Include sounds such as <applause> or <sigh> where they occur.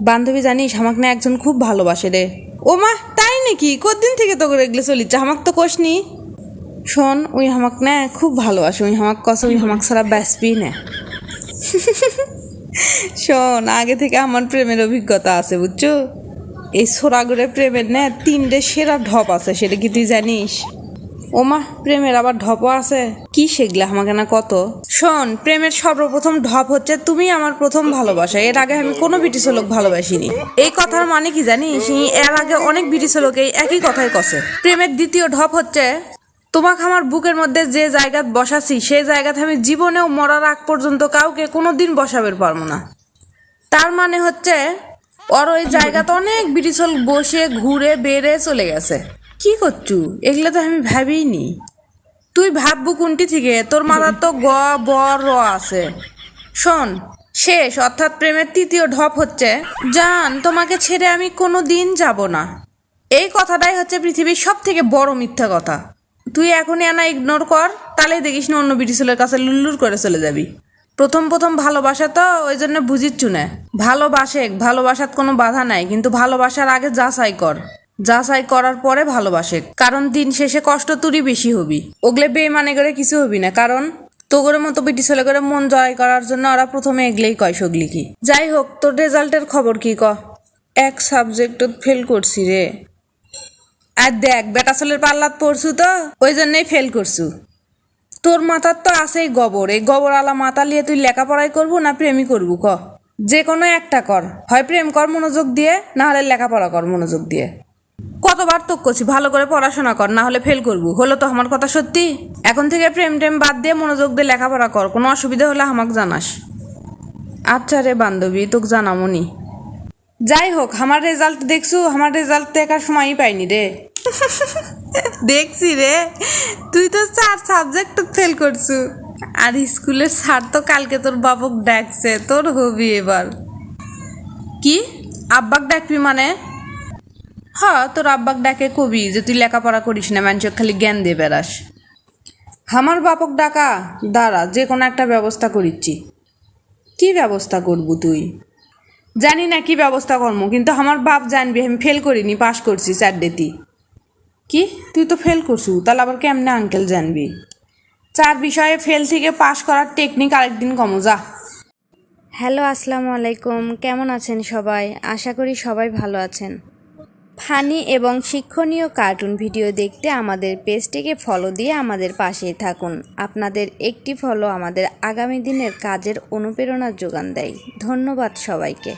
বান্ধবী জানিস, আমাকে না একজন খুব ভালোবাসে রে। ও মা, তাই নাকি? কতদিন থেকে তোকে এগুলো চলিচ্ছে? আমাকে তো কোষ নি শোন, ওই হামাক না খুব ভালোবাসে। ওই হামাক কস ওই হামাক ছাড়া ব্যাসবি না। <laughs> শোন, আগে থেকে আমার প্রেমের অভিজ্ঞতা আছে, বুঝছ? এই সোরাগুড়ে প্রেমের না তিনটে সেরা ঢপ আছে, সেটা কি তুই জানিস? ওমা, প্রেমের আবার ঢপও আছে। কি সেগুলা, আমাকে না কত? শোন, প্রেমের সর্বপ্রথম ঢপ হচ্ছে তুমি আমার প্রথম ভালোবাসা। এর আগে আমি কোনো ব্রিটিশ লোক ভালোবাসিনি। এই কথার মানে কি জানিস? এর আগে অনেক ব্রিটিশ লোক এই একই কথাই কছে। প্রেমের দ্বিতীয় ঢপ হচ্ছে, তোমাকে আমার বুকের মধ্যে যে জায়গাত বসাছি, সেই জায়গাতে আমি জীবনেও মরার আগ পর্যন্ত কাউকে কোনো দিন বসাবের পারব না। তার মানে হচ্ছে, ওর ওই জায়গাতে অনেক ব্রিটিশল বসে, ঘুরে, বেড়ে চলে গেছে। কি করছু? এগুলো তো আমি ভাবিনি। তুই ভাববু কোনটি থেকে? তোর মাথার তো গ, ব, র আছে। শোন, শেষ, অর্থাৎ প্রেমের তৃতীয় ঢপ হচ্ছে, জান, তোমাকে ছেড়ে আমি কোনো দিন যাব না। এই কথাটাই হচ্ছে পৃথিবীর সব থেকে বড় মিথ্যা কথা। তুই এখনই আনা ইগনোর কর তাহলে দেখিস না অন্য ব্রিটিশের কাছে লুল্লুর করে চলে যাবি। প্রথম প্রথম ভালোবাসা তো ওই জন্য বুঝিচ্ছু না। ভালোবাসে, ভালোবাসার কোনো বাধা নাই, কিন্তু ভালোবাসার আগে যা যাচাই কর। যাচাই করার পরে ভালোবাসে। কারণ দিন শেষে কষ্ট তুরই বেশি হবি। ওগলে বেমানে করে কিছু হবি না। কারণ তোগরের মতো বিটি ছেলে করে মন জয় করার জন্য ওরা প্রথমে এগলেই কয় সগলি কি যাই হোক, তোর রেজাল্টের খবর কি ক? এক সাবজেক্ট ফেল করছি রে। আর দেখ, বেটা ছেলের পাল্লাত পড়ছু তো? ওই জন্যই ফেল করছু। তোর মাথার তো আছেই গোবর। এই গোবর আলা মাথা নিয়ে তুই লেখাপড়াই করব না প্রেমই করব ক? যে কোনো একটা কর। হয় প্রেম কর মনোযোগ দিয়ে, না হলে লেখাপড়া কর মনোযোগ দিয়ে। কতবার তো করছি ভালো করে পড়াশোনা কর না হলে ফেল করব। হলো তো আমার কথা সত্যি? এখন থেকে প্রেম টেম বাদ দিয়ে মনোযোগ দিয়ে লেখাপড়া কর কোনো অসুবিধা হলে আমাকে জানাস। আচ্ছা রে বান্ধবী তোকে জানামনি যাই হোক আমার রেজাল্ট দেখছু আমার রেজাল্ট দেখার সময়ই পাইনি রে। দেখছি রে তুই তো চার সাবজেক্ট ফেল করছু। আর স্কুলের স্যার তো কালকে তোর বাবুক ডাকছে তোর হবি এবার। কি? আব্বাক ডাকবি মানে? হ্যাঁ তোর আব্বাক ডাকে কবি যে তুই লেখাপড়া করিস না মানুষকে খালি জ্ঞান দিয়ে বেড়াস। আমার বাপক ডাকা, দাঁড়া, যে কোনো একটা ব্যবস্থা করিচ্ছি। কি ব্যবস্থা করব তুই? জানি না কি ব্যবস্থা করব, কিন্তু আমার বাপ জানবি, আমি ফেল করিনি পাশ করছি চারডেতি কি? তুই তো ফেল করছু, তাহলে আবার কেমনে আঙ্কেল জানবি? চার বিষয়ে ফেল থেকে পাশ করার টেকনিক আরেকদিন কমো, যা। হ্যালো আসসালামু আলাইকুম, কেমন আছেন সবাই? আশা করি সবাই ভালো আছেন। ফানি এবং শিক্ষণীয় কার্টুন ভিডিও দেখতে আমাদের পেজটিকে ফলো দিয়ে আমাদের পাশেই থাকুন। আপনাদের একটি ফলো আমাদের আগামী দিনের কাজের অনুপ্রেরণা যোগান দেয়। ধন্যবাদ সবাইকে।